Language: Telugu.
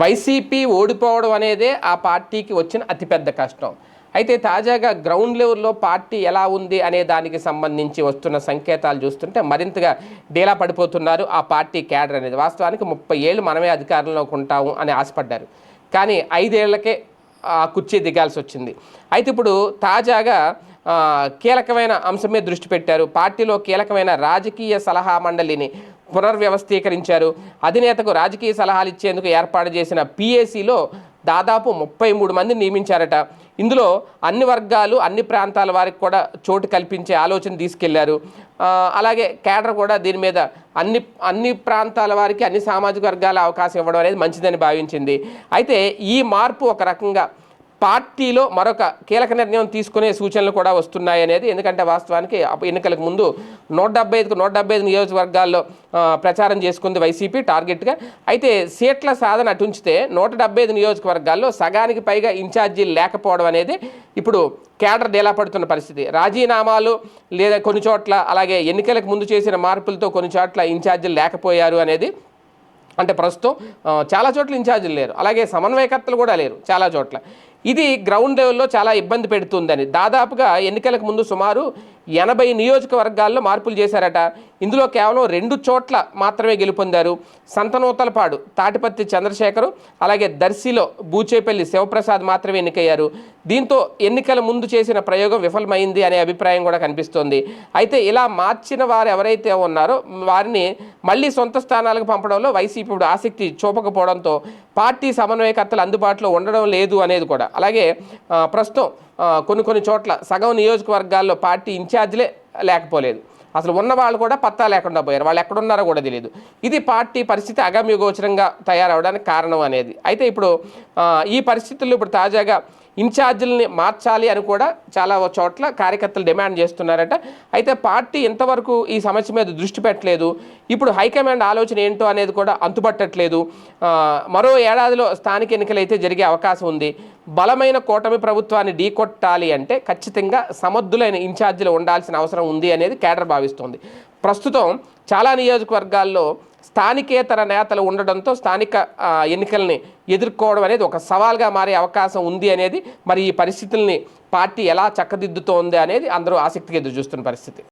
వైసీపీ ఓడిపోవడం అనేదే ఆ పార్టీకి వచ్చిన అతిపెద్ద కష్టం. అయితే తాజాగా గ్రౌండ్ లెవెల్లో పార్టీ ఎలా ఉంది అనే దానికి సంబంధించి వస్తున్న సంకేతాలు చూస్తుంటే మరింతగా డీలా పడిపోతున్నారు ఆ పార్టీ క్యాడర్ అనేది. వాస్తవానికి ముప్పై ఏళ్ళు మనమే అధికారంలోకి ఉంటాము అని ఆశపడ్డారు. కానీ ఐదేళ్ళకే ఆ కుర్చీ దిగాల్సి వచ్చింది. అయితే ఇప్పుడు తాజాగా కీలకమైన అంశం మీద దృష్టి పెట్టారు. పార్టీలో కీలకమైన రాజకీయ సలహా మండలిని పునర్వ్యవస్థీకరించారు అధినేతకు రాజకీయ సలహాలు ఇచ్చేందుకు ఏర్పాటు చేసిన పిఏసీలో దాదాపు ముప్పై మూడు మంది నియమించారట. ఇందులో అన్ని వర్గాలు అన్ని ప్రాంతాల వారికి కూడా చోటు కల్పించే ఆలోచన తీసుకెళ్ళారు. అలాగే కేడర్ కూడా దీని మీద అన్ని అన్ని ప్రాంతాల వారికి అన్ని సామాజిక వర్గాల అవకాశం ఇవ్వడం అనేది మంచిదని భావించింది. అయితే ఈ మార్పు ఒక రకంగా పార్టీలో మరొక కీలక నిర్ణయం తీసుకునే సూచనలు కూడా వస్తున్నాయి అనేది ఎందుకంటే వాస్తవానికి ఎన్నికలకు ముందు నూట డెబ్బై ఐదుకు నూట డెబ్బై ఐదు నియోజకవర్గాల్లో ప్రచారం చేసుకుంది వైసీపీ టార్గెట్గా. అయితే సీట్ల సాధన అటుంచితే నూట డెబ్బై ఐదు నియోజకవర్గాల్లో సగానికి పైగా ఇన్ఛార్జీలు లేకపోవడం అనేది ఇప్పుడు కేడర్ డేలా పడుతున్న పరిస్థితి. రాజీనామాలు లేదా కొన్ని చోట్ల అలాగే ఎన్నికలకు ముందు చేసిన మార్పులతో కొన్ని చోట్ల ఇన్ఛార్జీలు లేకపోయారు అనేది అంటే ప్రస్తుతం చాలా చోట్ల ఇన్ఛార్జీలు లేరు. అలాగే సమన్వయకర్తలు కూడా లేరు చాలా చోట్ల. ఇది గ్రౌండ్ లెవెల్లో చాలా ఇబ్బంది పెడుతుందని. దాదాపుగా ఎన్నికలకు ముందు సుమారు ఎనభై నియోజకవర్గాల్లో మార్పులు చేశారట. ఇందులో కేవలం రెండు చోట్ల మాత్రమే గెలుపొందారు. సంతనూతలపాడు తాటిపత్తి చంద్రశేఖరు అలాగే దర్శిలో బూచేపల్లి శివప్రసాద్ మాత్రమే ఎన్నికయ్యారు. దీంతో ఎన్నికల ముందు చేసిన ప్రయోగం విఫలమైంది అనే అభిప్రాయం కూడా కనిపిస్తోంది. అయితే ఇలా మార్చిన వారు ఎవరైతే ఉన్నారో వారిని మళ్ళీ సొంత స్థానాలకు పంపడంలో వైసీపీ ఇప్పుడు ఆసక్తి చూపకపోవడంతో పార్టీ సమన్వయకర్తలు అందుబాటులో ఉండడం లేదు అనేది కూడా. అలాగే ప్రస్తుతం కొన్ని కొన్ని చోట్ల సగం నియోజకవర్గాల్లో పార్టీ ఇన్ఛార్జ్లే లేకపోలేదు. అసలు ఉన్న వాళ్ళు కూడా పత్తా లేకుండా పోయారు. వాళ్ళు ఎక్కడున్నారో కూడా తెలియదు ఇది పార్టీ పరిస్థితి అగమ్యగోచరంగా తయారవడానికి కారణం అనేది. అయితే ఇప్పుడు ఈ పరిస్థితుల్లో ఇప్పుడు తాజాగా ఇన్ఛార్జీలని మార్చాలి అని కూడా చాలా చోట్ల కార్యకర్తలు డిమాండ్ చేస్తున్నారట. అయితే పార్టీ ఇంతవరకు ఈ సమస్య మీద దృష్టి పెట్టలేదు. ఇప్పుడు హైకమాండ్ ఆలోచన ఏంటో అనేది కూడా అంతుపట్టట్లేదు. మరో ఏడాదిలో స్థానిక ఎన్నికలు అయితే జరిగే అవకాశం ఉంది. బలమైన కూటమి ప్రభుత్వాన్ని ఢీకొట్టాలి అంటే ఖచ్చితంగా సమర్థులైన ఇన్ఛార్జీలు ఉండాల్సిన అవసరం ఉంది అనేది కేడర్ భావిస్తోంది. ప్రస్తుతం చాలా నియోజకవర్గాల్లో స్థానికేతర నేతలు ఉండడంతో స్థానిక ఎన్నికల్ని ఎదుర్కోవడం అనేది ఒక సవాల్గా మారే అవకాశం ఉంది అనేది మరి ఈ పరిస్థితుల్ని పార్టీ ఎలా చక్కదిద్దుతోంది అనేది అందరూ ఆసక్తిగా ఎదురు చూస్తున్న పరిస్థితి.